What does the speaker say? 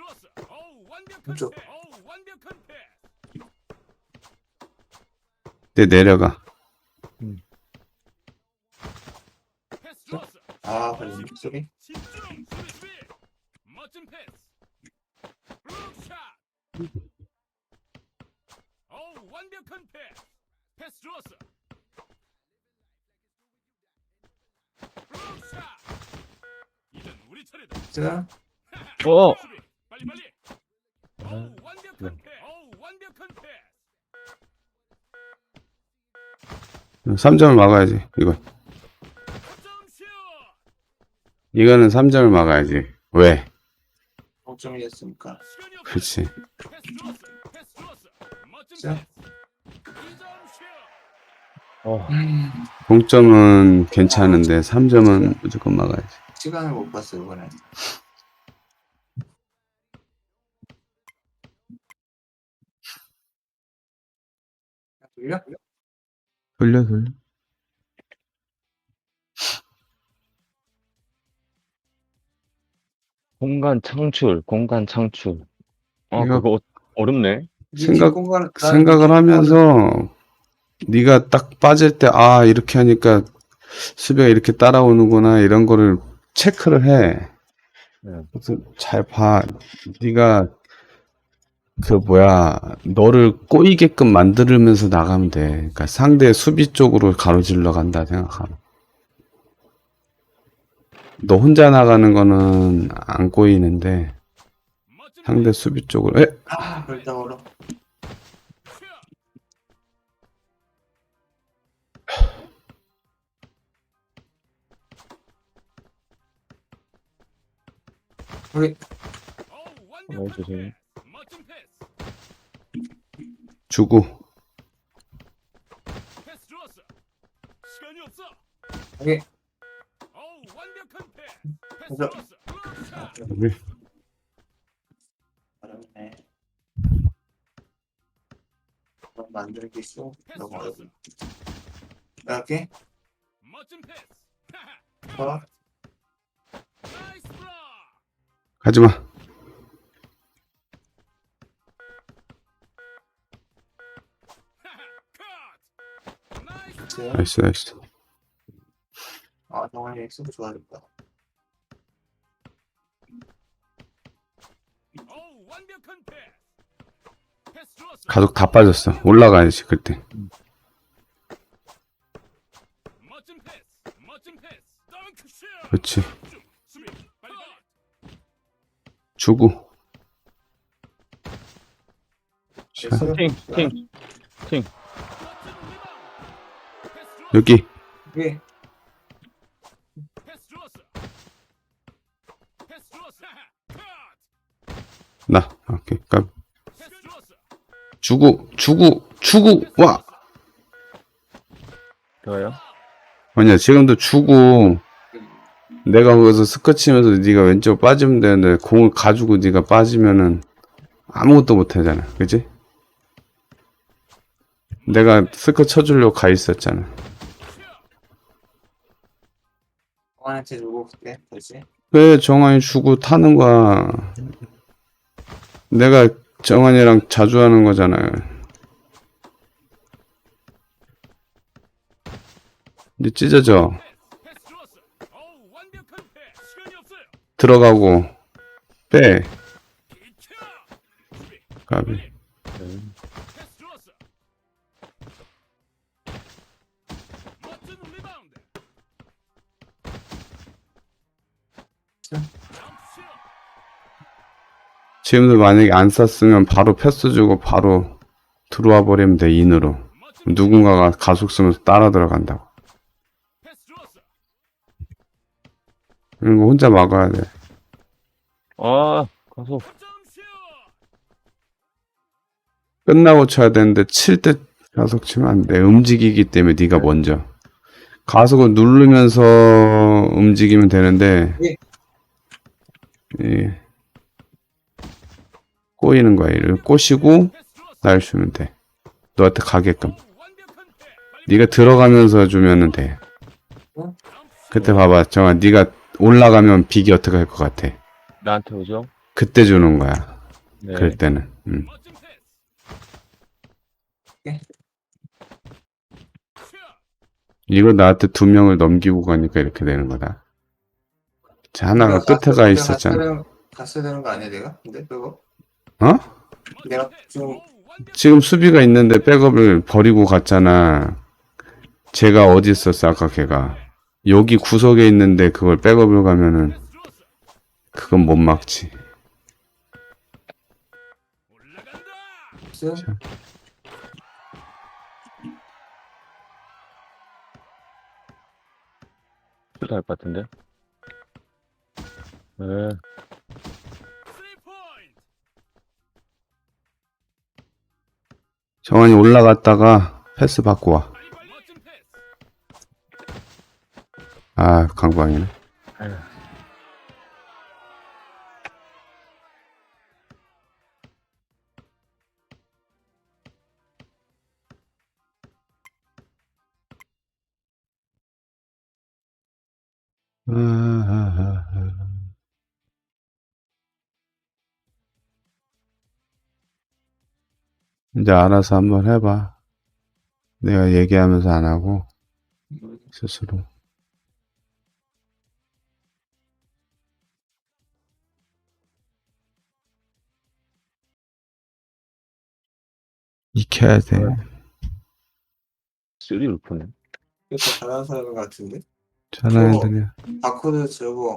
좋았어. 어우, 완벽한. 패스. 어우, 완벽한 패스. 내 내려가. 패스 좋았어. 아. 집중. 수비 수비. 멋진 패스. 어우, 완벽한 패스. 패스 좋았어. 이젠 우리 차례다. 자, 어! 빨리 빨리. 어우, 완벽한 패스. 어우, 완벽한 패스. 3점을 막아야지. 이거. 점슛. 이거는 3점을 막아야지. 왜? 걱정이 됐으니까. 시간이 없어. 그렇지. 자. 어, 음, 동점은 괜찮은데 3점은 무조건 막아야지. 시간을 못 봤어요, 이번에. 돌려? 돌려 돌려. 공간 창출, 공간 창출. 아, 이거- 그거 어- 어렵네. 생각- 공간, 생각을 하면서 네가 딱 빠질 때 아 이렇게 하니까 수비가 이렇게 따라오는구나 이런 거를 체크를 해. 네. 그래서 잘 봐. 네가 그 뭐야 너를 꼬이게끔 만들면서 나가면 돼. 그러니까 상대 수비 쪽으로 가로질러 간다 생각하면. 너 혼자 나가는 거는 안 꼬이는데 상대 수비 쪽으로 에? 아. 우리 어우, 어, 죄송해요. 주고. 여기 가자. 만들기 쏘 패스 너무. 어렵네. 패스. 어? 가지마. 나이스. 자, 나이스 나이스. 아, 정환이 엑스도 좋아졌다. 어우, 완벽한 패스. 패스 좋았어. 가속 다 빠졌어. 올라가야지 그때. 멋진 패스. 멋진 패스. 덩크슛. 그렇지. 수비. 빨리. 주고. 자, 됐어요? 팅, 팅. 여기. 컷. 나. 오케이. 까. 주고 주고 주고 와. 좋아요. 아니야 지금도 주고 내가 거기서 스커 치면서 네가 왼쪽 빠지면 되는데 공을 가지고 네가 빠지면은 아무것도 못 하잖아. 그지? 내가 스커 쳐주려고 가 있었잖아. 정환한테 주고 그때 다시 왜 정한이 주고 타는 거야? 내가 정한이랑 자주 하는 거잖아요. 이제 찢어져. 들어가고 빼. 가비. 지금도 만약에 안 쐈으면 바로 패스 주고 바로 들어와 버리면 돼 인으로. 누군가가 가속 쓰면서 따라 들어간다고. 이런 거 혼자 막아야 돼. 아, 가서 점슛. 끝나고 쳐야 되는데 칠 때 가속 치면 안 돼. 움직이기 때문에 네가 먼저. 가속을 누르면서 움직이면 되는데 예. 예. 꼬이는 거야. 이를 꼬시고. 날 주면 돼. 너한테 가게끔. 네가 들어가면서 주면은 돼. 그때 봐봐. 정아 네가 올라가면 빅이 어떻게 할 것 같아? 나한테 오죠? 그때 주는 거야. 네. 그럴 때는. 음. 이거 나한테 두 명을 넘기고 가니까 이렇게 되는 거다. 자, 하나가 내가 끝에 갔- 가 있었잖아. 갔어야 되는- 갔어야 되는 거 아니야 내가? 근데 그거? 어? 내가 좀 지금 수비가 있는데 백업을 버리고 갔잖아. 제가 어디 있었어, 아까 걔가. 여기 구석에 있는데 그걸 백업을 가면은 그건 못 막지. 쓴 슛할 것 같은데? 네. 정환이 올라갔다가 패스 받고 와. 아, 강방이네. 아유. 이제 알아서 한번 해봐. 내가 얘기하면서 안 하고, 스스로. 익혀야 돼. 쓰리 울프네. 이거 잘하는 사람 같은데? 잘하는 어. 애들이야. 바코드 저거